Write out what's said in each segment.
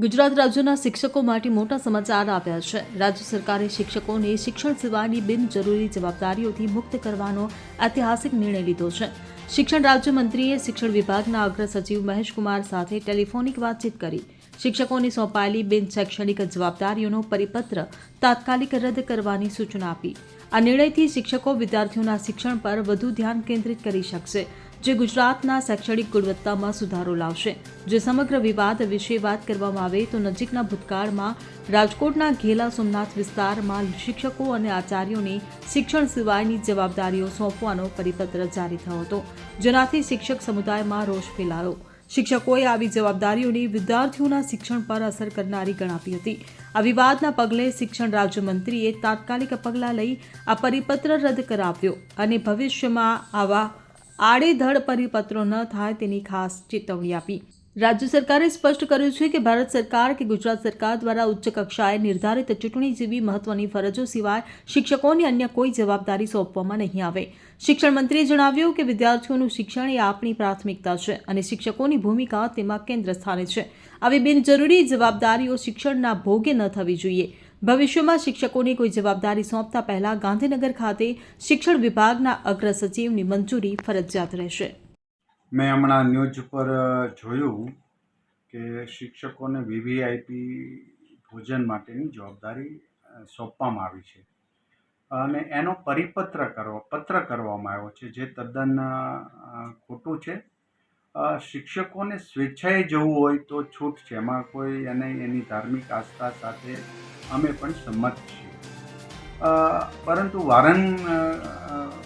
ગુજરાત રાજ્યના શિક્ષકો માટે મોટા સમાચાર આવ્યા છે. રાજ્ય સરકારે શિક્ષકોને શિક્ષણ સિવાયની બિનજરૂરી જવાબદારીઓથી મુક્ત કરવાનો ઐતિહાસિક નિર્ણય લીધો છે. શિક્ષણ રાજ્યમંત્રીએ શિક્ષણ વિભાગના અગ્ર સચિવ મહેશકુમાર સાથે ટેલિફોનિક વાતચીત કરી. શિક્ષકોને સોંપાયેલી બિન શૈક્ષણિક જવાબદારીઓનો પરિપત્ર તાત્કાલિક રદ કરવાની સૂચના આપી. આ નિર્ણયથી શિક્ષકો વિદ્યાર્થીઓના શિક્ષણ પર વધુ ધ્યાન કેન્દ્રિત કરી શકશે, જે ગુજરાતના શૈક્ષણિક ગુણવત્તામાં સુધારો લાવશે. જે સમગ્ર વિવાદ વિશે વાત કરવામાં આવે તો નજીકના ભૂતકાળમાં રાજકોટના ઘેલા સોમનાથ વિસ્તારમાં શિક્ષકો અને આચાર્યોને શિક્ષણ સિવાયની જવાબદારીઓ સોંપવાનો પરિપત્ર જારી થયો હતો, જેનાથી શિક્ષક સમુદાયમાં રોષ ફેલાયો. શિક્ષકોએ આવી જવાબદારીઓની વિદ્યાર્થીઓના શિક્ષણ પર અસર કરનારી ગણાવી હતી. આ વિવાદના પગલે શિક્ષણ રાજ્યમંત્રીએ તાત્કાલિક પગલાં લઈ આ પરિપત્ર રદ કરાવ્યો અને ભવિષ્યમાં આવા આડેધડ પરિપત્રો ન થાય તેની ખાસ ચેતવણી આપી. રાજ્ય સરકારે સ્પષ્ટ કર્યું છે કે ભારત સરકાર કે ગુજરાત સરકાર દ્વારા ઉચ્ચ કક્ષાએ નિર્ધારિત ચૂંટણી જેવી મહત્વની ફરજો સિવાય શિક્ષકોને અન્ય કોઈ જવાબદારી સોંપવામાં નહીં આવે. શિક્ષણ મંત્રીએ જણાવ્યું કે વિદ્યાર્થીઓનું શિક્ષણ એ આપણી પ્રાથમિકતા છે અને શિક્ષકોની ભૂમિકા તેમાં કેન્દ્ર સ્થાને છે. આવી બિનજરૂરી જવાબદારીઓ શિક્ષણના ભોગે ન થવી જોઈએ. ભવિષ્યમાં શિક્ષકોની કોઈ જવાબદારી સોંપતા પહેલા ગાંધીનગર ખાતે શિક્ષણ વિભાગના અગ્ર સચિવની મંજૂરી ફરજિયાત રહેશે. મેં હમણાં ન્યૂઝ પર જોયું કે શિક્ષકોને વીવીઆઈપી ભોજન માટેની જવાબદારી સોંપવામાં આવી છે. અને એનો પરિપત્ર કરવો પત્ર કરવામાં આવ્યો છે, જે તદ્દન ખોટું છે. શિક્ષકોને સ્વેચ્છાએ જવું હોય તો છૂટ છે. એમાં કોઈ એને એની ધાર્મિક આસ્થા સાથે અમે પણ સંમત છીએ. પરંતુ વારં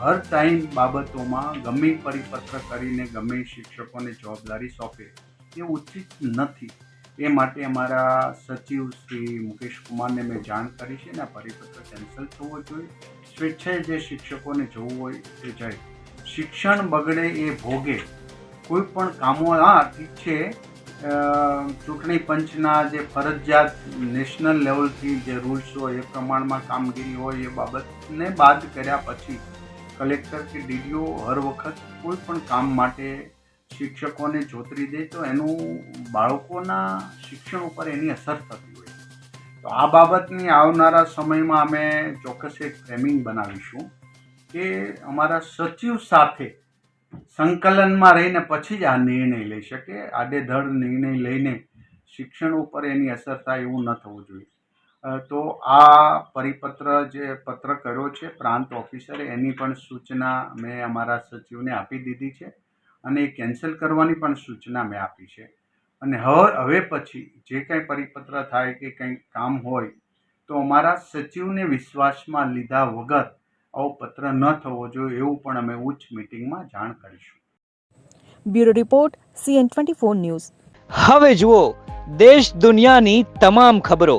હર ટાઈમ બાબતોમાં ગમે પરિપત્ર કરીને ગમે શિક્ષકોને જવાબદારી સોંપે એ ઉચિત નથી. એ માટે અમારા સચિવ શ્રી મુકેશ કુમારને મેં જાણ કરી છે ને આ પરિપત્ર કેન્સલ થવો જોઈએ. સ્વેચ્છાએ જે શિક્ષકોને જવું હોય તે જાય. શિક્ષણ બગડે એ ભોગે. કોઈ પણ કામો આ ઠીક છે ચૂંટણી પંચના જે ફરજિયાત નેશનલ લેવલથી જે રૂલ્સ હોય, એ પ્રમાણમાં કામગીરી હોય એ બાબતને બાદ કર્યા પછી કલેક્ટર કે ડીડીઓ હર વખત કોઈ પણ કામ માટે શિક્ષકોને જોતરી દે, તો એનું બાળકોના શિક્ષણ ઉપર એની અસર થતી હોય તો આ બાબતની આવનારા સમયમાં અમે ચોક્કસ એક ફ્રેમિંગ બનાવીશું કે અમારા સચિવ સાથે સંકલનમાં રહીને પછી જ આ નિર્ણય લઈ શકે. આડેધડ નિર્ણય લઈને શિક્ષણ ઉપર એની અસર થાય એવું ન થવું જોઈએ. તો આ પરિપત્ર જે પત્ર કર્યો છે પ્રાંત ઓફિસરે એની પણ સૂચના મેં અમારા સચિવને આપી દીધી છે અને એ કેન્સલ કરવાની પણ સૂચના મેં આપી છે. અને હવે હવે પછી જે કંઈ પરિપત્ર થાય કે કંઈ કામ હોય તો અમારા સચિવને વિશ્વાસમાં લીધા વગર આવો પત્ર ન થવો જોઈએ એવું પણ અમે ઉચ્ચ મિટિંગમાં જાણ કરીશું. Bureau report CN twenty four news. હવે જુઓ દેશ દુનિયાની તમામ ખબરો